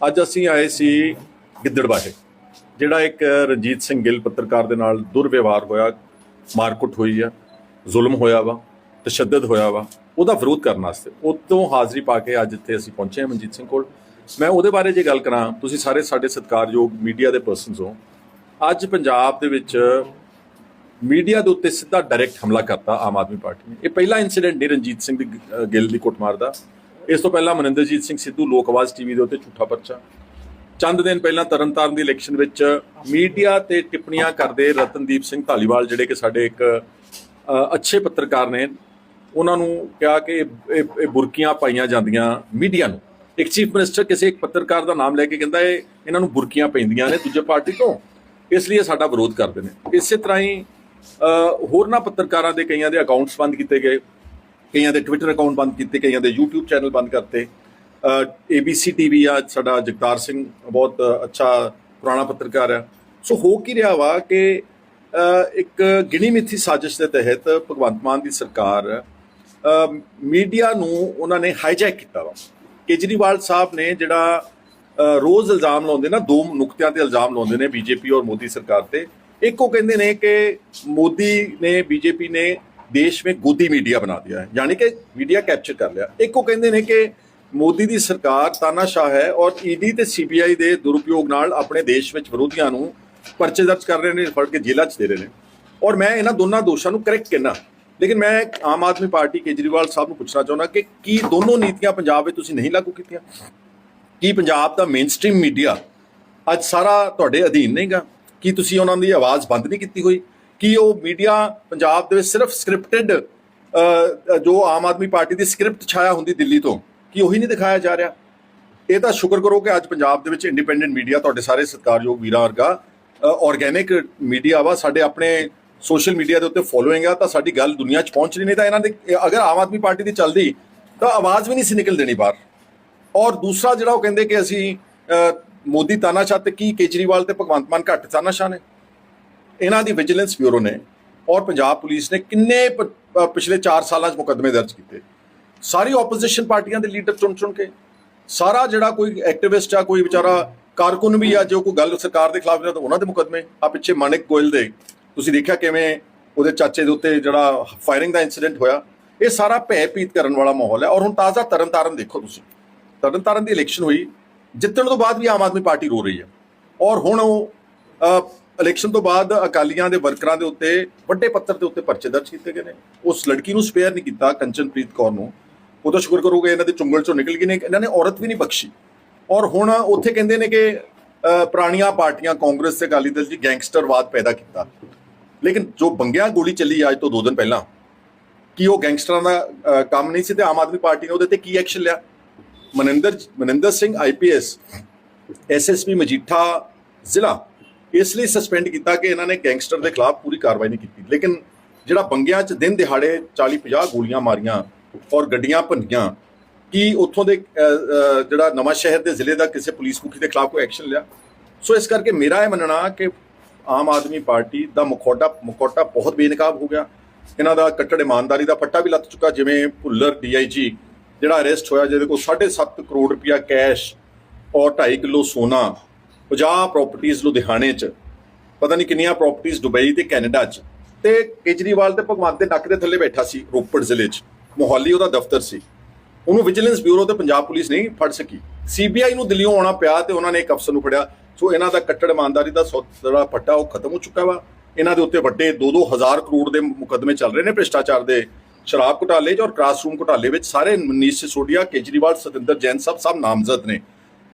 ਅੱਜ ਅਸੀਂ ਆਏ ਸੀ ਗਿੱਦੜਬਾਹੇ ਜਿਹੜਾ ਇੱਕ ਰਣਜੀਤ ਸਿੰਘ ਗਿੱਲ ਪੱਤਰਕਾਰ ਦੇ ਨਾਲ ਦੁਰਵਿਵਹਾਰ ਹੋਇਆ, ਮਾਰਕੁੱਟ ਹੋਈ ਆ, ਜ਼ੁਲਮ ਹੋਇਆ ਵਾ, ਤਸ਼ੱਦਦ ਹੋਇਆ ਵਾ, ਉਹਦਾ ਵਿਰੋਧ ਕਰਨ ਵਾਸਤੇ, ਉਤੋਂ ਹਾਜ਼ਰੀ ਪਾ ਕੇ ਅੱਜ ਇੱਥੇ ਅਸੀਂ ਪਹੁੰਚੇ ਹਾਂ ਮਨਜੀਤ ਸਿੰਘ ਕੋਲ। ਮੈਂ ਉਹਦੇ ਬਾਰੇ ਜੇ ਗੱਲ ਕਰਾਂ, ਤੁਸੀਂ ਸਾਰੇ ਸਾਡੇ ਸਤਿਕਾਰਯੋਗ ਮੀਡੀਆ ਦੇ ਪਰਸਨਸ ਹੋ। ਅੱਜ ਪੰਜਾਬ ਦੇ ਵਿੱਚ ਮੀਡੀਆ ਦੇ ਉੱਤੇ ਸਿੱਧਾ ਡਾਇਰੈਕਟ ਹਮਲਾ ਕਰਤਾ ਆਮ ਆਦਮੀ ਪਾਰਟੀ ਨੇ। ਇਹ ਪਹਿਲਾ ਇਨਸੀਡੈਂਟ ਨਹੀਂ ਰਣਜੀਤ ਸਿੰਘ ਦੀ ਗਿੱਲ ਦੀ ਕੁੱਟਮਾਰ ਦਾ। ਇਸ ਤੋਂ ਪਹਿਲਾਂ ਮਨਿੰਦਰਜੀਤ ਸਿੰਘ ਸਿੱਧੂ ਲੋਕ ਆਵਾਜ਼ ਟੀਵੀ ਦੇ ਉੱਤੇ ਝੂਠਾ ਪਰਚਾ। ਚੰਦ ਦਿਨ ਪਹਿਲਾਂ ਤਰਨਤਾਰਨ ਦੀ ਇਲੈਕਸ਼ਨ ਵਿੱਚ ਮੀਡੀਆ ਤੇ ਟਿੱਪਣੀਆਂ ਕਰਦੇ ਰਤਨਦੀਪ ਸਿੰਘ ਧਾਲੀਵਾਲ, ਜਿਹੜੇ ਕਿ ਸਾਡੇ ਇੱਕ ਅੱਛੇ ਪੱਤਰਕਾਰ ਨੇ, ਉਹਨਾਂ ਨੂੰ ਕਿਹਾ ਕਿ ਇਹ- ਬੁਰਕੀਆਂ ਪਾਈਆਂ ਜਾਂਦੀਆਂ ਮੀਡੀਆ ਨੂੰ। ਇੱਕ ਚੀਫ ਮਿਨਿਸਟਰ ਕਿਸੇ ਇੱਕ ਪੱਤਰਕਾਰ ਦਾ ਨਾਮ ਲੈ ਕੇ ਕਹਿੰਦਾ ਇਹ, ਇਹਨਾਂ ਨੂੰ ਬੁਰਕੀਆਂ ਪੈਂਦੀਆਂ ਨੇ ਦੂਜੇ ਪਾਰਟੀ ਤੋਂ। ਇਸ ਲਈ ਇਹ ਸਾਡਾ ਵਿਰੋਧ ਕਰਦੇ ਨੇ। ਇਸੇ ਤਰ੍ਹਾਂ ਹੀ ਹੋਰਨਾਂ ਪੱਤਰਕਾਰਾਂ ਦੇ ਕਈਆਂ ਦੇ ਅਕਾਊਂਟਸ ਬੰਦ ਕੀਤੇ ਗਏ। ਕਈਆਂ ਦੇ ਟਵਿੱਟਰ ਅਕਾਊਂਟ ਬੰਦ ਕੀਤੇ, ਕਈਆਂ ਦੇ YouTube ਚੈਨਲ ਬੰਦ ਕਰਤੇ। ABC TV ਆ, ਸਾਡਾ ਜਗਤਾਰ ਸਿੰਘ ਬਹੁਤ ਅੱਛਾ ਪੁਰਾਣਾ ਪੱਤਰਕਾਰ ਆ। ਸੋ ਹੋ ਕੀ ਰਿਹਾ ਵਾ ਕਿ ਇੱਕ ਗਿਣੀ ਮਿੱਥੀ ਸਾਜ਼ਿਸ਼ ਦੇ ਤਹਿਤ ਭਗਵੰਤ ਮਾਨ ਦੀ ਸਰਕਾਰ ਮੀਡੀਆ ਨੂੰ ਉਹਨਾਂ ਨੇ ਹਾਈਜੈਕ ਕੀਤਾ ਵਾ। ਕੇਜਰੀਵਾਲ ਸਾਹਿਬ ਨੇ ਜਿਹੜਾ ਰੋਜ਼ ਇਲਜ਼ਾਮ ਲਾਉਂਦੇ ਨਾ, ਦੋ ਨੁਕਤਿਆਂ ਤੇ ਇਲਜ਼ਾਮ ਲਾਉਂਦੇ ਨੇ ਬੀਜੇਪੀ ਔਰ ਮੋਦੀ ਸਰਕਾਰ ਤੇ। ਇੱਕ ਉਹ ਕਹਿੰਦੇ ਨੇ ਕਿ ਮੋਦੀ ਨੇ ਬੀਜੇਪੀ ਨੇ ਦੇਸ਼ ਵਿੱਚ ਗੋਦੀ ਮੀਡੀਆ ਬਣਾ ਦਿਆ ਹੈ। ਯਾਨੀ ਕਿ ਮੀਡੀਆ ਕੈਪਚਰ ਕਰ ਲਿਆ। ਇੱਕ ਉਹ ਕਹਿੰਦੇ ਨੇ ਕਿ ਮੋਦੀ ਦੀ ਸਰਕਾਰ ਤਾਨਾਸ਼ਾਹ ਹੈ ਔਰ ਈਡੀ ਤੇ ਸੀਬੀਆਈ ਦੇ ਦੁਰਉਪਯੋਗ ਨਾਲ ਆਪਣੇ ਦੇਸ਼ ਵਿੱਚ ਵਿਰੋਧੀਆਂ ਨੂੰ ਪਰਚੇ ਦਰਜ ਕਰ ਰਹੇ ਨੇ, ਫੜ ਕੇ ਜੇਲ੍ਹਾਂ 'ਚ ਦੇ ਰਹੇ ਨੇ। ਔਰ ਮੈਂ ਇਹਨਾਂ ਦੋਨਾਂ ਦੋਸ਼ਾਂ ਨੂੰ ਕਰੈਕਟ ਕਹਿਣਾ ਲੇਕਿਨ ਮੈਂ ਆਮ ਆਦਮੀ ਪਾਰਟੀ ਕੇਜਰੀਵਾਲ ਸਾਹਿਬ ਨੂੰ ਪੁੱਛਣਾ ਚਾਹੁੰਦਾ ਕਿ ਕੀ ਦੋਨੋਂ ਨੀਤੀਆਂ ਪੰਜਾਬ ਵਿੱਚ ਤੁਸੀਂ ਨਹੀਂ ਲਾਗੂ ਕੀਤੀਆਂ? ਕੀ ਪੰਜਾਬ ਦਾ ਮੇਨਸਟ੍ਰੀਮ ਮੀਡੀਆ ਅੱਜ ਸਾਰਾ ਤੁਹਾਡੇ ਅਧੀਨ ਨਹੀਂਗਾ? ਕੀ ਤੁਸੀਂ ਉਹਨਾਂ ਦੀ ਆਵਾਜ਼ ਬੰਦ ਨਹੀਂ ਕੀਤੀ ਹੋਈ? ਕੀ ਉਹ ਮੀਡੀਆ ਪੰਜਾਬ ਦੇ ਵਿੱਚ ਸਿਰਫ ਸਕ੍ਰਿਪਟਡ ਜੋ ਆਮ ਆਦਮੀ ਪਾਰਟੀ ਦੀ ਸਕ੍ਰਿਪਟ ਛਾਇਆ ਹੁੰਦੀ ਦਿੱਲੀ ਤੋਂ, ਕਿ ਉਹੀ ਨਹੀਂ ਦਿਖਾਇਆ ਜਾ ਰਿਹਾ। ਇਹ ਤਾਂ ਸ਼ੁਕਰ ਕਰੋ ਕਿ ਅੱਜ ਪੰਜਾਬ ਦੇ ਵਿੱਚ ਇੰਡੀਪੈਂਡੈਂਟ ਮੀਡੀਆ ਤੁਹਾਡੇ ਸਾਰੇ ਸਤਿਕਾਰਯੋਗ ਵੀਰਾਂ ਵਰਗਾ ਆਰਗੇਨਿਕ ਮੀਡੀਆ ਵਾ, ਸਾਡੇ ਆਪਣੇ ਸੋਸ਼ਲ ਮੀਡੀਆ ਦੇ ਉੱਤੇ ਫੋਲੋਇੰਗ ਆ, ਤਾਂ ਸਾਡੀ ਗੱਲ ਦੁਨੀਆ 'ਚ ਪਹੁੰਚ ਰਹੀ ਨਹੀਂ, ਤਾਂ ਇਹਨਾਂ ਦੇ, ਅਗਰ ਆਮ ਆਦਮੀ ਪਾਰਟੀ ਦੀ ਚੱਲਦੀ, ਤਾਂ ਆਵਾਜ਼ ਵੀ ਨਹੀਂ ਸੀ ਨਿਕਲ ਦੇਣੀ ਬਾਹਰ। ਔਰ ਦੂਸਰਾ ਜਿਹੜਾ ਉਹ ਕਹਿੰਦੇ ਕਿ ਅਸੀਂ ਮੋਦੀ ਤਾਨਾਸ਼ਾਹ ਤੇ ਕੀ ਕੇਜਰੀਵਾਲ ਤੇ ਭਗਵੰਤ ਮਾਨ ਘੱਟ ਤਾਨਾਸ਼ਾਹ ਨੇ। ਇਹਨਾਂ ਦੀ ਵਿਜੀਲੈਂਸ ਬਿਊਰੋ ਨੇ ਔਰ ਪੰਜਾਬ ਪੁਲਿਸ ਨੇ ਕਿੰਨੇ ਪਿਛਲੇ 4 ਸਾਲਾਂ 'ਚ ਮੁਕੱਦਮੇ ਦਰਜ ਕੀਤੇ। ਸਾਰੀ ਆਪੋਜੀਸ਼ਨ ਪਾਰਟੀਆਂ ਦੇ ਲੀਡਰ ਚੁਣ ਚੁਣ ਕੇ, ਸਾਰਾ ਜਿਹੜਾ ਕੋਈ ਐਕਟਿਵਿਸਟ ਆ, ਕੋਈ ਵਿਚਾਰਾ ਕਾਰਕੁਨ ਵੀ ਆ, ਜੋ ਕੋਈ ਗੱਲ ਸਰਕਾਰ ਦੇ ਖਿਲਾਫ ਨੇ ਤਾਂ ਉਹਨਾਂ ਦੇ ਮੁਕੱਦਮੇ ਆ ਪਿੱਛੇ ਮਾਨਿਕ ਗੋਇਲ ਦੇ। ਤੁਸੀਂ ਦੇਖਿਆ ਕਿਵੇਂ ਉਹਦੇ ਚਾਚੇ ਦੇ ਉੱਤੇ ਜਿਹੜਾ ਫਾਇਰਿੰਗ ਦਾ ਇਨਸੀਡੈਂਟ ਹੋਇਆ। ਇਹ ਸਾਰਾ ਭੈ ਪੀਤ ਕਰਨ ਵਾਲਾ ਮਾਹੌਲ ਹੈ। ਔਰ ਹੁਣ ਤਾਜ਼ਾ ਤਰਨਤਾਰਨ ਦੇਖੋ ਤੁਸੀਂ। ਤਰਨਤਾਰਨ ਦੀ ਇਲੈਕਸ਼ਨ ਹੋਈ। ਜਿੱਤਣ ਤੋਂ ਬਾਅਦ ਵੀ ਆਮ ਆਦਮੀ ਪਾਰਟੀ ਰੋ ਰਹੀ ਹੈ। ਔਰ ਹੁਣ ਉਹ ਇਲੈਕਸ਼ਨ ਤੋਂ ਬਾਅਦ ਅਕਾਲੀਆਂ ਦੇ ਵਰਕਰਾਂ ਦੇ ਉੱਤੇ, ਵੱਡੇ ਪੱਤਰ ਦੇ ਉੱਤੇ ਪਰਚੇ ਦਰਜ ਕੀਤੇ ਗਏ ਨੇ। ਉਸ ਲੜਕੀ ਨੂੰ ਸਪੇਅਰ ਨਹੀਂ ਕੀਤਾ ਕੰਚਨਪ੍ਰੀਤ ਕੌਰ ਨੂੰ। ਉਹ ਤਾਂ ਸ਼ੁਕਰ ਕਰੋਗੇ ਇਹਨਾਂ ਦੇ ਚੁੰਗਲ ਚੋਂ ਨਿਕਲ ਗਈ ਨੇ, ਇਹਨਾਂ ਨੇ ਔਰਤ ਵੀ ਨਹੀਂ ਬਖਸ਼ੀ। ਔਰ ਹੁਣ ਉੱਥੇ ਕਹਿੰਦੇ ਨੇ ਕਿ ਪੁਰਾਣੀਆਂ ਪਾਰਟੀਆਂ ਕਾਂਗਰਸ ਤੇ ਅਕਾਲੀ ਦਲ ਜੀ ਗੈਂਗਸਟਰਵਾਦ ਪੈਦਾ ਕੀਤਾ। ਲੇਕਿਨ ਜੋ ਬੰਗਿਆ ਗੋਲੀ ਚੱਲੀ ਅੱਜ ਤੋਂ 2 ਦਿਨ ਪਹਿਲਾਂ, ਕਿ ਉਹ ਗੈਂਗਸਟਰਾਂ ਦਾ ਕੰਮ ਨਹੀਂ ਸੀ ਤੇ ਆਮ ਆਦਮੀ ਪਾਰਟੀ ਨੇ ਉਹਦੇ ਤੇ ਕੀ ਐਕਸ਼ਨ ਲਿਆ? ਮਨਿੰਦਰ ਮਨਿੰਦਰ ਸਿੰਘ ਆਈਪੀਐਸ ਐਸਐਸਪੀ ਮਜੀਠਾ ਜ਼ਿਲ੍ਹਾ ਇਸ ਲਈ ਸਸਪੈਂਡ ਕੀਤਾ ਕਿ ਇਹਨਾਂ ਨੇ ਗੈਂਗਸਟਰ ਦੇ ਖਿਲਾਫ ਪੂਰੀ ਕਾਰਵਾਈ ਨਹੀਂ ਕੀਤੀ। ਲੇਕਿਨ ਜਿਹੜਾ ਬੰਗਿਆਂ 'ਚ ਦਿਨ ਦਿਹਾੜੇ 40 50 ਗੋਲੀਆਂ ਮਾਰੀਆਂ ਔਰ ਗੱਡੀਆਂ ਭੰਨੀਆਂ, ਕੀ ਉੱਥੋਂ ਦੇ ਜਿਹੜਾ ਨਵਾਂ ਸ਼ਹਿਰ ਦੇ ਜ਼ਿਲ੍ਹੇ ਦਾ ਕਿਸੇ ਪੁਲਿਸ ਮੁਖੀ ਦੇ ਖਿਲਾਫ ਕੋਈ ਐਕਸ਼ਨ ਲਿਆ? ਸੋ ਇਸ ਕਰਕੇ ਮੇਰਾ ਇਹ ਮੰਨਣਾ ਕਿ ਆਮ ਆਦਮੀ ਪਾਰਟੀ ਦਾ ਮੁਖੌਟਾ ਮੁਖੌਟਾ ਬਹੁਤ ਬੇਨਕਾਬ ਹੋ ਗਿਆ। ਇਹਨਾਂ ਦਾ ਕੱਟੜ ਇਮਾਨਦਾਰੀ ਦਾ ਫੱਟਾ ਵੀ ਲੱਤ ਚੁੱਕਾ, ਜਿਵੇਂ ਭੁੱਲਰ ਡੀਆਈਜੀ ਜਿਹੜਾ ਅਰੈਸਟ ਹੋਇਆ, ਜਿਹਦੇ ਕੋਲ 7.5 ਕਰੋੜ ਰੁਪਇਆ ਕੈਸ਼ ਔਰ 2.5 ਕਿਲੋ ਸੋਨਾ 50 ਪ੍ਰਾਪਰਟੀਆਂ ਲੁਧਿਆਣੇ 'ਚ, ਪਤਾ ਨਹੀਂ ਕਿੰਨੀਆਂ ਪ੍ਰਾਪਰਟੀਆਂ ਦੁਬਈ ਤੇ ਕੈਨੇਡਾ 'ਚ। ਤੇ ਕੇਜਰੀਵਾਲ ਤੇ ਭਗਵੰਤ ਦੇ ਨੱਕ ਦੇ ਥੱਲੇ ਬੈਠਾ ਸੀ ਰੋਪੜ ਜ਼ਿਲ੍ਹੇ 'ਚ। ਮੋਹਾਲੀ ਉਹਦਾ ਦਫ਼ਤਰ ਸੀ। ਉਹਨੂੰ ਵਿਜੀਲੈਂਸ ਬਿਊਰੋ ਤੇ ਪੰਜਾਬ ਪੁਲਿਸ ਨਹੀਂ ਫੜ ਸਕੀ। ਸੀਬੀਆਈ ਨੂੰ ਦਿੱਲੀੋਂ ਆਉਣਾ ਪਿਆ ਤੇ ਉਹਨਾਂ ਨੇ ਇੱਕ ਅਫਸਰ ਨੂੰ ਫੜਿਆ। ਸੋ ਇਹਨਾਂ ਦਾ ਕੱਟੜ ਇਮਾਨਦਾਰੀ ਦਾ ਸੌ- ਜਿਹੜਾ ਫੱਟਾ ਉਹ ਖਤਮ ਹੋ ਚੁੱਕਾ ਵਾ। ਇਹਨਾਂ ਦੇ ਉੱਤੇ ਵੱਡੇ 2-2 ਹਜ਼ਾਰ ਕਰੋੜ ਦੇ ਮੁਕੱਦਮੇ ਚੱਲ ਰਹੇ ਨੇ ਭ੍ਰਿਸ਼ਟਾਚਾਰ ਦੇ ਸ਼ਰਾਬ ਘੁਟਾਲੇ 'ਚ ਔਰ ਕਲਾਸਰੂਮ ਘੁਟਾਲੇ ਵਿੱਚ। ਸਾਰੇ ਮਨੀਸ਼ ਸਿਸੋਡੀਆ ਕੇਜਰੀਵਾਲ, ਸਤਿੰਦਰ ਜੈਨ ਸਭ ਸਭ ਨਾਮਜ਼ਦ ਨੇ।